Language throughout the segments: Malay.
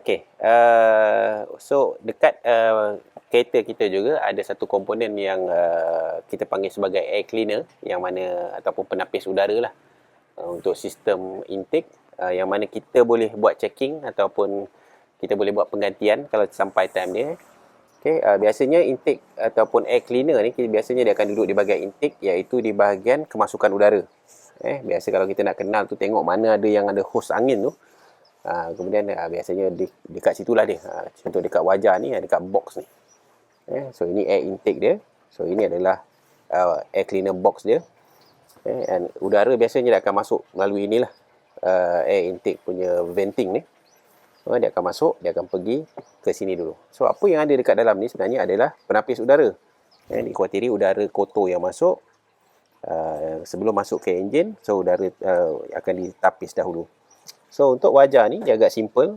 okey. Uh, so dekat uh, kereta kita juga ada satu komponen yang uh, kita panggil sebagai air cleaner yang mana ataupun penapis udara lah uh, untuk sistem intake uh, yang mana kita boleh buat checking ataupun kita boleh buat penggantian kalau sampai time dia. Okey, uh, biasanya intake ataupun air cleaner ni biasanya dia akan duduk di bahagian intake iaitu di bahagian kemasukan udara. Eh, biasa kalau kita nak kenal tu tengok mana ada yang ada hose angin tu. Ha, kemudian ha, biasanya di, dekat situlah dia. Ha, contoh dekat wajah ni, dekat box ni. Eh, so ini air intake dia. So ini adalah uh, air cleaner box dia. Eh, and udara biasanya dia akan masuk melalui inilah uh, air intake punya venting ni. Uh, dia akan masuk, dia akan pergi ke sini dulu. So apa yang ada dekat dalam ni sebenarnya adalah penapis udara. Eh, dikuatiri udara kotor yang masuk. Uh, sebelum masuk ke enjin, so udara uh, akan ditapis dahulu. So untuk wajah ni dia agak simple.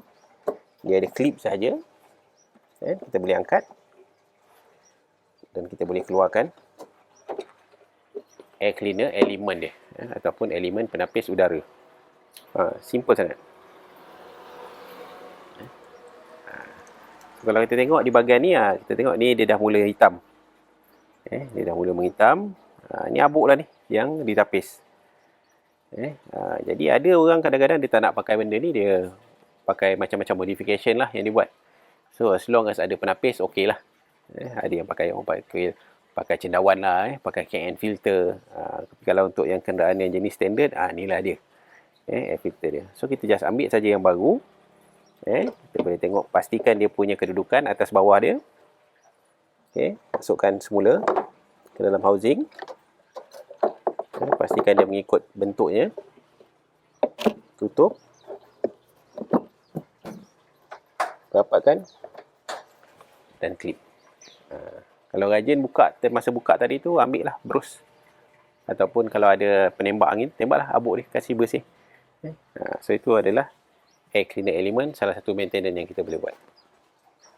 Dia ada clip saja. Eh, kita boleh angkat. Dan kita boleh keluarkan air cleaner elemen dia. Eh, ataupun elemen penapis udara. Ha, simple sangat. Eh. Ha. Kalau kita tengok di bahagian ni, ha, kita tengok ni dia dah mula hitam. Eh, dia dah mula menghitam. Ha, ni abuk lah ni yang ditapis. Eh, uh, jadi ada orang kadang-kadang dia tak nak pakai benda ni dia pakai macam-macam modification lah yang dia buat. So as long as ada penapis okey lah. Eh, ada yang pakai yang pakai pakai cendawan lah eh, pakai can filter. Uh, kalau untuk yang kenderaan yang jenis standard ah uh, inilah dia. Eh, air filter dia. So kita just ambil saja yang baru. Eh, kita boleh tengok pastikan dia punya kedudukan atas bawah dia. Okey, masukkan semula ke dalam housing. Pastikan dia mengikut bentuknya. Tutup. Rapatkan. Dan klip. Ha. Kalau rajin buka, masa buka tadi tu, ambil lah brus. Ataupun kalau ada penembak angin, tembaklah abuk dia, kasih bersih. Ha. So, itu adalah air cleaner element, salah satu maintenance yang kita boleh buat.